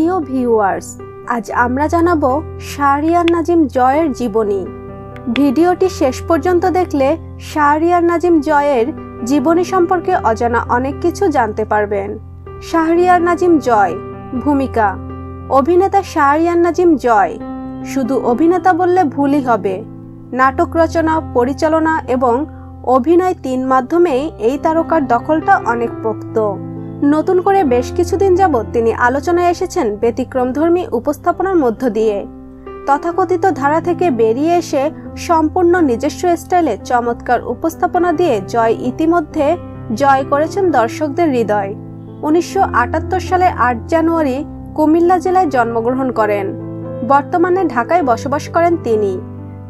প্রিয় ভিউয়ার্স, আজ আমরা জানাব শাহরিয়ার নাজিম জয়ের জীবনী। ভিডিওটি শেষ পর্যন্ত দেখলে শাহরিয়ার নাজিম জয়ের জীবনী সম্পর্কে অজানা অনেক কিছু জানতে পারবেন। শাহরিয়ার নাজিম জয়, ভূমিকা। অভিনেতা শাহরিয়ার নাজিম জয়, শুধু অভিনেতা বললে ভুলই হবে। নাটক রচনা, পরিচালনা এবং অভিনয় তিন মাধ্যমেই এই তারকার দখলটা অনেক পোক্ত। নতুন করে বেশ কিছুদিন যাবৎ তিনি আলোচনায় এসেছেন ব্যতিক্রমধর্মী উপস্থাপনার মধ্য দিয়ে। তথাকথিত ধারা থেকে বেরিয়ে এসে সম্পূর্ণ নিজস্ব স্টাইলে চমৎকার উপস্থাপনা দিয়ে জয় ইতিমধ্যে জয় করেছেন দর্শকদের হৃদয়। উনিশশো আটাত্তর সালে আট জানুয়ারি কুমিল্লা জেলায় জন্মগ্রহণ করেন। বর্তমানে ঢাকায় বসবাস করেন তিনি।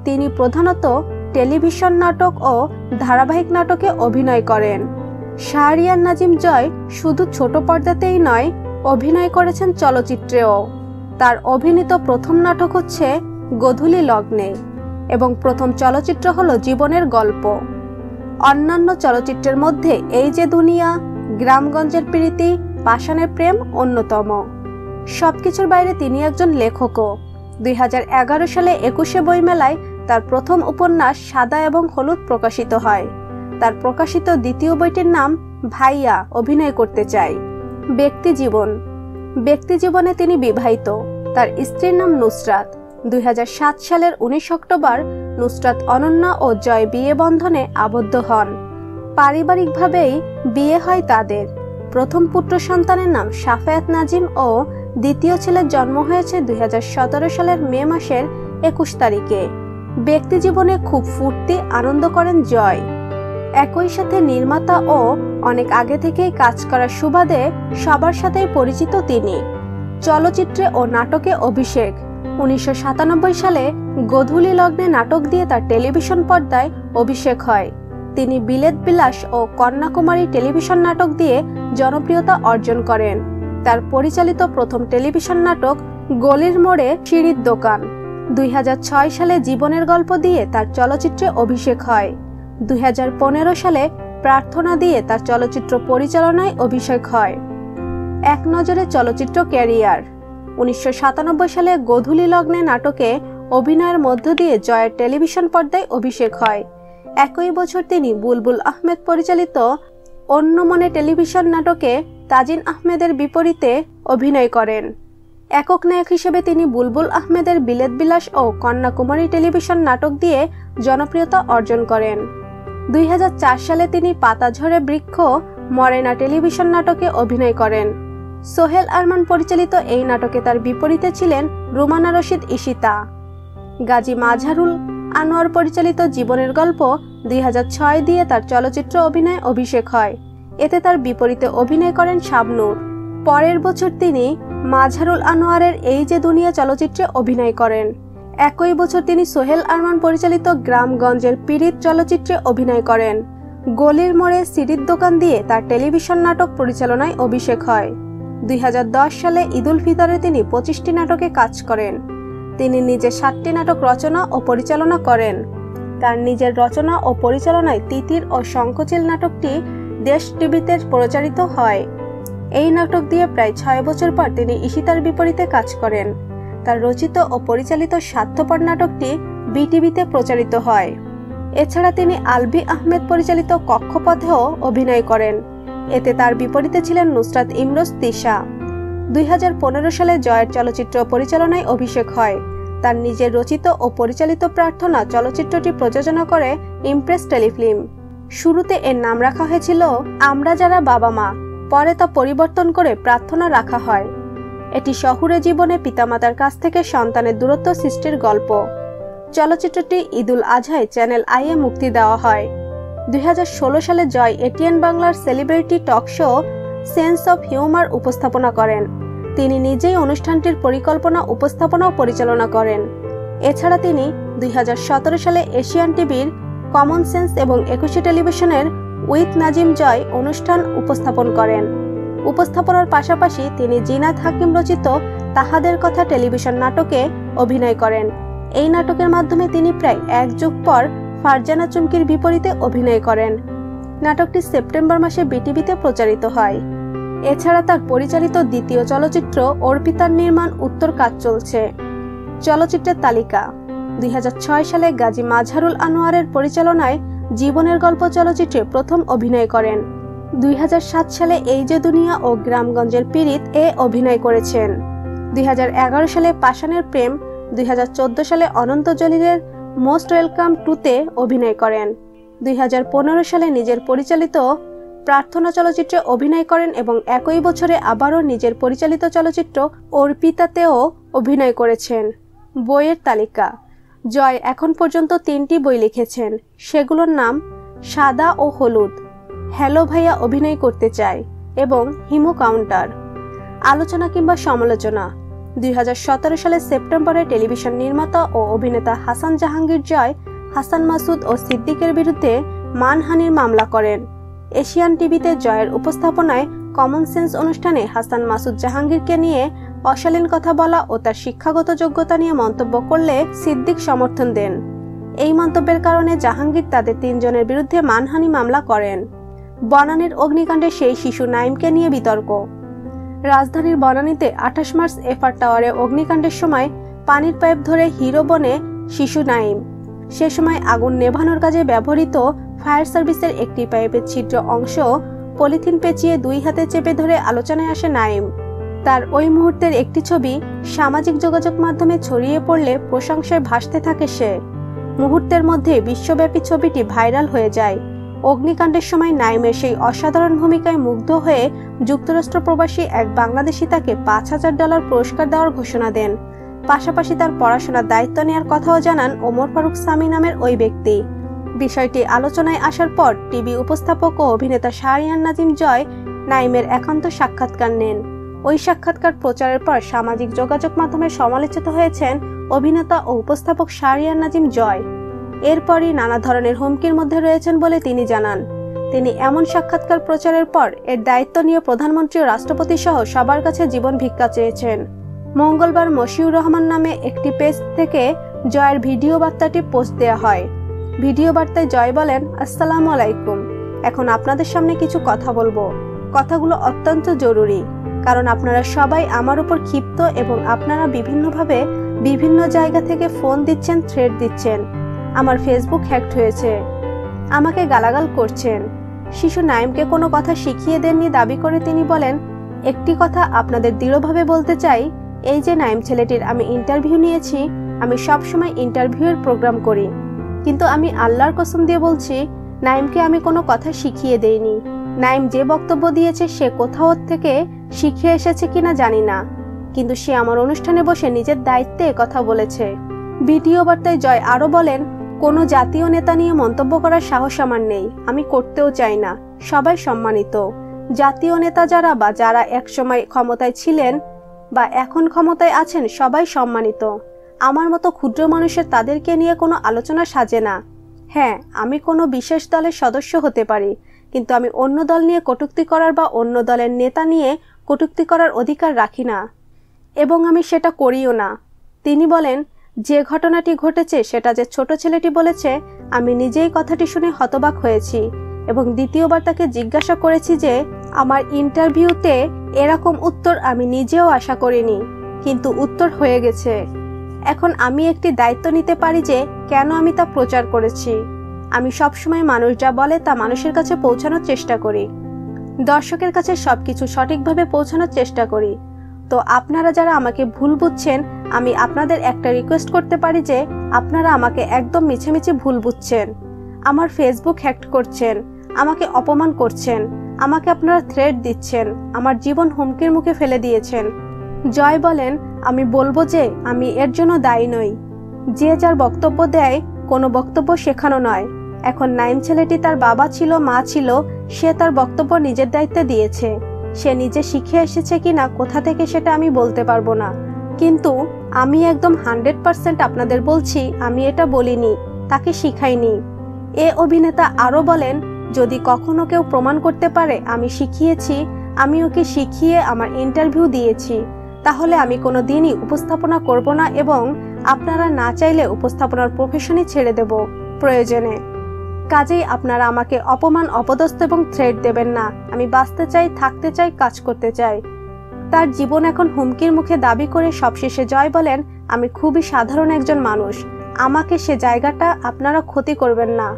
তিনি প্রধানত টেলিভিশন নাটক ও ধারাবাহিক নাটকে অভিনয় করেন। শাহরিয়ার নাজিম জয় শুধু ছোট পর্দাতেই নয়, অভিনয় করেছেন চলচ্চিত্রেও। তার অভিনীত প্রথম নাটক হচ্ছে গধূলি লগ্নে এবং প্রথম চলচ্চিত্র হলো জীবনের গল্প। অন্যান্য চলচ্চিত্রের মধ্যে এই যে দুনিয়া, গ্রামগঞ্জের প্রীতি, পাষাণের প্রেম অন্যতম। সবকিছুর বাইরে তিনি একজন লেখকও। দুই হাজার এগারো সালে একুশে বইমেলায় তার প্রথম উপন্যাস সাদা এবং হলুদ প্রকাশিত হয়। তার প্রকাশিত দ্বিতীয় বইটির নাম ভাইয়া অভিনয় করতে চাই ব্যক্তি জীবন। ব্যক্তি জীবনে তিনি বিবাহিত। তার স্ত্রীর নাম নুসরাত। দুই হাজার সাত সালের উনিশ অক্টোবর নুসরাত অনন্যা ও জয় বিয়ে বন্ধনে আবদ্ধ হন। পারিবারিকভাবেই বিয়ে হয় তাদের। প্রথম পুত্র সন্তানের নাম সাফায়াত নাজিম ও দ্বিতীয় ছেলের জন্ম হয়েছে দুই হাজার সতেরো সালের মে মাসের একুশ তারিখে। ব্যক্তি জীবনে খুব ফুর্তি, আনন্দ করেন জয়। একই সাথে নির্মাতা ও অনেক আগে থেকেই কাজ করার সুবাদে সবার সাথেই পরিচিত তিনি। চলচ্চিত্রে ও নাটকে অভিষেক। উনিশশো সাতানব্বই সালে গধূলি লগ্নে নাটক দিয়ে তার টেলিভিশন পর্দায় অভিষেক হয়। তিনি বিলেত বিলাস ও কন্যাকুমারী টেলিভিশন নাটক দিয়ে জনপ্রিয়তা অর্জন করেন। তার পরিচালিত প্রথম টেলিভিশন নাটক গলির মোড়ে সিঁড়ির দোকান। দুই হাজার ছয় সালে জীবনের গল্প দিয়ে তার চলচ্চিত্রে অভিষেক হয়। দুই হাজার পনেরো সালে প্রার্থনা দিয়ে তার চলচ্চিত্র পরিচালনায় অভিষেক হয়। এক নজরে চলচ্চিত্র ক্যারিয়ার। উনিশশো সাতানব্বই সালে গধূলি লগ্নে নাটকে অভিনয়ের মধ্য দিয়ে জয়ের টেলিভিশন পর্দায় অভিষেক হয়। একই বছর তিনি বুলবুল আহমেদ পরিচালিত অন্য মনে টেলিভিশন নাটকে তাজিন আহমেদের বিপরীতে অভিনয় করেন। একক নায়ক হিসেবে তিনি বুলবুল আহমেদের বিলেত বিলাস ও কন্যাকুমারী টেলিভিশন নাটক দিয়ে জনপ্রিয়তা অর্জন করেন। দুই হাজার চার সালে তিনি পাতাঝরে বৃক্ষ, মরেনা টেলিভিশন নাটকে অভিনয় করেন। সোহেল আরমান পরিচালিত এই নাটকে তার বিপরীতে ছিলেন রুমানা রশিদ ইশিতা গাজী মাঝারুল আনোয়ার পরিচালিত জীবনের গল্প দুই হাজার ছয় দিয়ে তার চলচ্চিত্র অভিনয় অভিষেক হয়। এতে তার বিপরীতে অভিনয় করেন শাবনূর পরের বছর তিনি মাঝারুল আনোয়ারের এই যে দুনিয়া চলচ্চিত্রে অভিনয় করেন। একই বছর তিনি সোহেল আরমান পরিচালিত গ্রামগঞ্জের পীড়িত চলচ্চিত্রে অভিনয় করেন। গলির মোড়ে সিডির দোকান দিয়ে তার টেলিভিশন নাটক পরিচালনায় অভিষেক হয়। দুই হাজার দশ সালে ঈদুল ফিতরে তিনি পঁচিশটি নাটকে কাজ করেন। তিনি নিজে সাতটি নাটক রচনা ও পরিচালনা করেন। তার নিজের রচনা ও পরিচালনায় তিতির ও শঙ্কচিল নাটকটি দেশ টিভিতে প্রচারিত হয়। এই নাটক দিয়ে প্রায় ছয় বছর পর তিনি ইশিতার বিপরীতে কাজ করেন। তার রচিত ও পরিচালিত স্বার্থপর নাটকটি বিটিভিতে প্রচারিত হয়। এছাড়া তিনি আলবি আহমেদ পরিচালিত কক্ষপথেও অভিনয় করেন। এতে তার বিপরীতে ছিলেন নুসরাত ইমরোজ তিশা। দুই হাজার পনেরো সালে জয়ের চলচ্চিত্র পরিচালনায় অভিষেক হয়। তার নিজের রচিত ও পরিচালিত প্রার্থনা চলচ্চিত্রটি প্রযোজনা করে ইমপ্রেস টেলিফিল্ম। শুরুতে এর নাম রাখা হয়েছিল আমরা যারা বাবা মা। পরে তা পরিবর্তন করে প্রার্থনা রাখা হয়। এটি শহুরে জীবনে পিতামাতার কাছ থেকে সন্তানের দূরত্ব সৃষ্টির গল্প। চলচ্চিত্রটি ঈদুল আজহায় চ্যানেল আইয়ে মুক্তি দেওয়া হয়। দুই হাজার ষোলো সালে জয় এটিএন বাংলার celebrity talk show sense of humour উপস্থাপনা করেন। তিনি নিজেই অনুষ্ঠানটির পরিকল্পনা, উপস্থাপনা পরিচালনা করেন। এছাড়া তিনি দুই হাজার সতেরো সালে এশিয়ান টিভির কমন সেন্স এবং একুশে টেলিভিশনের উইথ নাজিম জয় অনুষ্ঠান উপস্থাপন করেন। উপস্থাপনার পাশাপাশি তিনি জিনাত হাকিম রচিত তাহাদের কথা টেলিভিশন নাটকে অভিনয় করেন। এই নাটকের মাধ্যমে তিনি প্রায় এক যুগ পর ফারজানা চুমকির বিপরীতে অভিনয় করেন। নাটকটি সেপ্টেম্বর মাসে বিটিভিতে প্রচারিত হয়। এছাড়া তার পরিচালিত দ্বিতীয় চলচ্চিত্র অর্পিতার নির্মাণ উত্তর কাজ চলছে। চলচ্চিত্রের তালিকা, দুই হাজার ছয় সালে গাজী মাজহারুল আনোয়ারের পরিচালনায় জীবনের গল্প চলচ্চিত্রে প্রথম অভিনয় করেন। দুই হাজার সাত সালে এই যে দুনিয়া ও গ্রামগঞ্জের পীড়িত এ অভিনয় করেছেন। দুই হাজার এগারো সালে পাশানের প্রেম, দুই হাজার চোদ্দ সালে অনন্ত জলিলের মোস্ট ওয়েলকাম টুতে অভিনয় করেন। দুই হাজার পনেরো সালে নিজের পরিচালিত প্রার্থনা চলচ্চিত্রে অভিনয় করেন এবং একই বছরে আবারও নিজের পরিচালিত চলচ্চিত্র অর্পিতাতেও অভিনয় করেছেন। বইয়ের তালিকা। জয় এখন পর্যন্ত তিনটি বই লিখেছেন। সেগুলোর নাম সাদা ও হলুদ। হ্যালো ভাইয়া অভিনয় করতে চায় এবং হিমো কাউন্টার। আলোচনা কিংবা সমালোচনা। দুই হাজার সতেরো সালের সেপ্টেম্বরে টেলিভিশন নির্মাতা ও অভিনেতা হাসান জাহাঙ্গীর জয়, হাসান মাসুদ ও সিদ্দিকের বিরুদ্ধে মানহানির মামলা করেন। এশিয়ান টিভিতে জয়ের উপস্থাপনায় কমন সেন্স অনুষ্ঠানে হাসান মাসুদ জাহাঙ্গীরকে নিয়ে অশালীন কথা বলা ও তার শিক্ষাগত যোগ্যতা নিয়ে মন্তব্য করলে সিদ্দিক সমর্থন দেন। এই মন্তব্যের কারণে জাহাঙ্গীর তাদের তিনজনের বিরুদ্ধে মানহানি মামলা করেন। বনানীর অগ্নিকাণ্ডে সেই শিশু নাইমকে নিয়ে বিতর্ক। রাজধানীর বনানীতে আঠাশ মার্চ এফআর টাওয়ারে অগ্নিকাণ্ডের সময় পানির পাইপ ধরে হিরো বনে শিশু নাইম। সে সময় আগুন নেভানোর কাজে ব্যবহৃত ফায়ার সার্ভিসের একটি পাইপের ছিদ্র অংশ পলিথিন পেঁচিয়ে দুই হাতে চেপে ধরে আলোচনায় আসে নাইম। তার ওই মুহূর্তের একটি ছবি সামাজিক যোগাযোগ মাধ্যমে ছড়িয়ে পড়লে প্রশংসায় ভাসতে থাকে সে। মুহূর্তের মধ্যে বিশ্বব্যাপী ছবিটি ভাইরাল হয়ে যায়। অগ্নিকাণ্ডের সময় নাইমের সেই অসাধারণ ভূমিকায় মুগ্ধ হয়ে যুক্তরাষ্ট্র প্রবাসী এক বাংলাদেশি তাকে পাঁচ হাজার ডলার পুরস্কার দেওয়ার ঘোষণা দেন। পাশাপাশি তার পড়াশোনার দায়িত্ব নেওয়ার কথাও জানান ওমর ফারুক সামি নামের ওই ব্যক্তি। বিষয়টি আলোচনায় আসার পর টিভি উপস্থাপক ও অভিনেতা শাহরিয়ান নাজিম জয় নাইমের একান্ত সাক্ষাৎকার নেন। ওই সাক্ষাৎকার প্রচারের পর সামাজিক যোগাযোগ মাধ্যমে সমালোচিত হয়েছেন অভিনেতা ও উপস্থাপক শাহরিয়ান নাজিম জয়। এরপরই নানা ধরনের হুমকির মধ্যে রয়েছেন বলে তিনি জানান। তিনি এমন সাক্ষাৎকার প্রচারের পর এর দায়িত্ব নিয়ে প্রধানমন্ত্রী ও রাষ্ট্রপতি সহ সবার কাছে জীবন ভিক্ষা চেয়েছেন। মঙ্গলবার মশিউর রহমান নামে একটি পেজ থেকে জয়ের ভিডিও বার্তাটি পোস্ট দেওয়া হয়। ভিডিও বার্তায় জয় বলেন, আসসালামু আলাইকুম। এখন আপনাদের সামনে কিছু কথা বলব। কথাগুলো অত্যন্ত জরুরি, কারণ আপনারা সবাই আমার উপর ক্ষিপ্ত এবং আপনারা বিভিন্নভাবে বিভিন্ন জায়গা থেকে ফোন দিচ্ছেন থ্রেড দিচ্ছেন। আমার ফেসবুক হ্যাকড হয়েছে। আমাকে গালাগাল করছেন। শিশু নাইমকে কোনো কথা শিখিয়ে দেননি দাবি করে তিনি বলেন, একটি কথা আপনাদের দৃঢ়ভাবে বলতে চাই, এই যে নাইম ছেলেটির আমি ইন্টারভিউ নিয়েছি, আমি সবসময় ইন্টারভিউয়ের প্রোগ্রাম করি। কিন্তু আমি আল্লাহর কসম দিয়ে বলছি, নাইমকে আমি কোনো কথা শিখিয়ে দেইনি। নাইম যে বক্তব্য দিয়েছে সে কোথাও থেকে শিখে এসেছে কিনা জানি না। কিন্তু সে আমার অনুষ্ঠানে বসে নিজের দায়িত্বে কথা বলেছে। ভিডিও বার্তায় জয় আরও বলেন কোনো জাতীয় নেতা নিয়ে মন্তব্য করার সাহস আমার নেই। আমি করতেও চাই না। সবাই সম্মানিত। জাতীয় নেতা যারা বা যারা একসময় ক্ষমতায় ছিলেন বা এখন ক্ষমতায় আছেন, সবাই সম্মানিত। আমার মতো ক্ষুদ্র মানুষের তাদেরকে নিয়ে কোনো আলোচনা সাজে না। হ্যাঁ আমি কোনো বিশেষ দলের সদস্য হতে পারি, কিন্তু আমি অন্য দল নিয়ে কটুক্তি করার বা অন্য দলের নেতা নিয়ে কটুক্তি করার অধিকার রাখি না। এবং আমি সেটা করিও না। তিনি বলেন যে ঘটনাটি ঘটেছে সেটা যে ছোট ছেলেটি বলেছে, আমি নিজেই কথাটি শুনে হতবাক হয়েছি এবং দ্বিতীয়বার তাকে জিজ্ঞাসা করেছি যে, আমার ইন্টারভিউতে এরকম উত্তর আমি নিজেও আশা করিনি, কিন্তু উত্তর হয়ে গেছে। এখন আমি একটি দায়িত্ব নিতে পারি যে, কেন আমি তা প্রচার করেছি। আমি সবসময় মানুষ যা বলে তা মানুষের কাছে পৌঁছানোর চেষ্টা করি। দর্শকের কাছে সবকিছু সঠিকভাবে পৌঁছানোর চেষ্টা করি। তো আপনারা যারা আমাকে ভুল বুঝছেন, আমি আপনাদের একটা রিকোয়েস্ট করতে পারি যে আপনারা আমাকে একদম মিছে ভুল বুঝছেন। আমার ফেসবুক হ্যাক্ট করছেন, আমাকে অপমান করছেন, আমাকে আপনারা থ্রেট দিচ্ছেন, আমার জীবন হুমকির মুখে ফেলে দিয়েছেন। জয় বলেন, আমি বলব যে আমি এর জন্য দায়ী নই। যে যার বক্তব্য দেয়, কোনো বক্তব্য শেখানো নয়। এখন নাইম ছেলেটি তার বাবা ছিল, মা ছিল, সে তার বক্তব্য নিজের দায়িত্বে দিয়েছে। সে নিজে শিখে এসেছে কিনা কোথা থেকে সেটা আমি বলতে পারব না। কিন্তু আমি একদম হান্ড্রেড পার্সেন্ট আপনাদের বলছি, আমি এটা বলিনি, তাকে শিখাইনি। এ অভিনেতা আরও বলেন, যদি কখনো কেউ প্রমাণ করতে পারে, আমি শিখিয়েছি, আমি ওকে শিখিয়ে আমার ইন্টারভিউ দিয়েছি। তাহলে আমি কোনো দিনই উপস্থাপনা করব না এবং আপনারা না চাইলে উপস্থাপনার প্রফেশনই ছেড়ে দেব প্রয়োজনে। কাজেই আপনারা আমাকে অপমান, অপদস্থ এবং থ্রেট দেবেন না। আমি বাঁচতে চাই, থাকতে চাই, কাজ করতে চাই। তার জীবন এখন হুমকির মুখে দাবি করে সবশেষে জয় বলেন, আমি খুবই সাধারণ একজন মানুষ। আমাকে সে জায়গাটা আপনারা ক্ষতি করবেন না।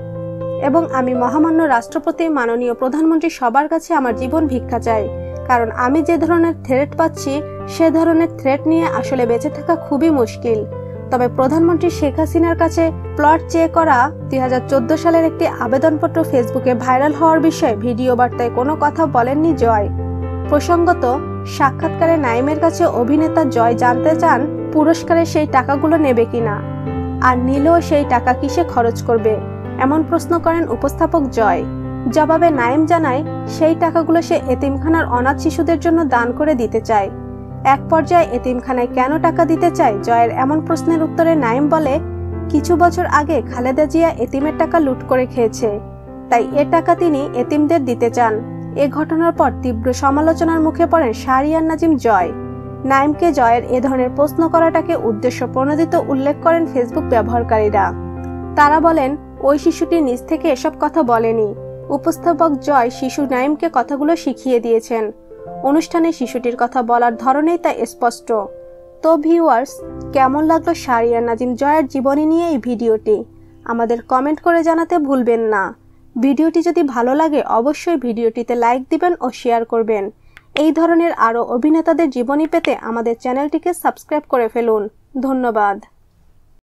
এবং আমি মহামান্য রাষ্ট্রপতি, মাননীয় প্রধানমন্ত্রী সবার কাছে আমার জীবন ভিক্ষা চাই। কারণ আমি যে ধরনের থ্রেট পাচ্ছি, সে ধরনের থ্রেট নিয়ে আসলে বেঁচে থাকা খুবই মুশকিল। তবে প্রধানমন্ত্রী শেখ হাসিনার কাছে প্লট চেয়ে করা দুই হাজার চোদ্দ সালের একটি আবেদনপত্র ফেসবুকে ভাইরাল হওয়ার বিষয়ে ভিডিও বার্তায় কোনো কথা বলেননি জয়। প্রসঙ্গত, সাক্ষাৎকারে নাইমের কাছে অভিনেতা জয় জানতে চান পুরস্কারে সেই টাকাগুলো নেবে কিনা। আর নিলেও সেই টাকা কিসে খরচ করবে? এমন প্রশ্ন করেন উপস্থাপক জয়। জবাবে নাইম জানায়, সেই টাকাগুলো সে এতিমখানার অনাথ শিশুদের জন্য দান করে দিতে চায়। এক পর্যায়ে এতিমখানায় কেন টাকা দিতে চায়? জয়ের এমন প্রশ্নের উত্তরে নাইম বলে, কিছু বছর আগে খালেদা জিয়া এতিমের টাকা লুট করে খেয়েছে। তাই এ টাকা তিনি এতিমদের দিতে চান। এ ঘটনার পর তীব্র সমালোচনার মুখে পড়েন শাহরিয়ার নাজিম জয়। নাইমকে জয়ের এ ধরনের প্রশ্ন করাটাকে উদ্দেশ্য প্রণোদিত উল্লেখ করেন ফেসবুক ব্যবহারকারীরা। তারা বলেন, ওই শিশুটি নিজ থেকে এসব কথা বলেনি। উপস্থাপক জয় শিশু নাইমকে কথাগুলো শিখিয়ে দিয়েছেন। অনুষ্ঠানে শিশুটির কথা বলার ধরনেই তা স্পষ্ট। তো ভিউয়ার্স, কেমন লাগল শারিয়ার নাজিম জয়ের জীবনী নিয়ে এই ভিডিওটি? আমাদের কমেন্ট করে জানাতে ভুলবেন না। ভিডিওটি যদি ভালো লাগে, অবশ্যই ভিডিওটিতে লাইক দিবেন ও শেয়ার করবেন। এই ধরনের আরও অভিনেতাদের জীবনী পেতে আমাদের চ্যানেলটিকে সাবস্ক্রাইব করে ফেলুন। ধন্যবাদ।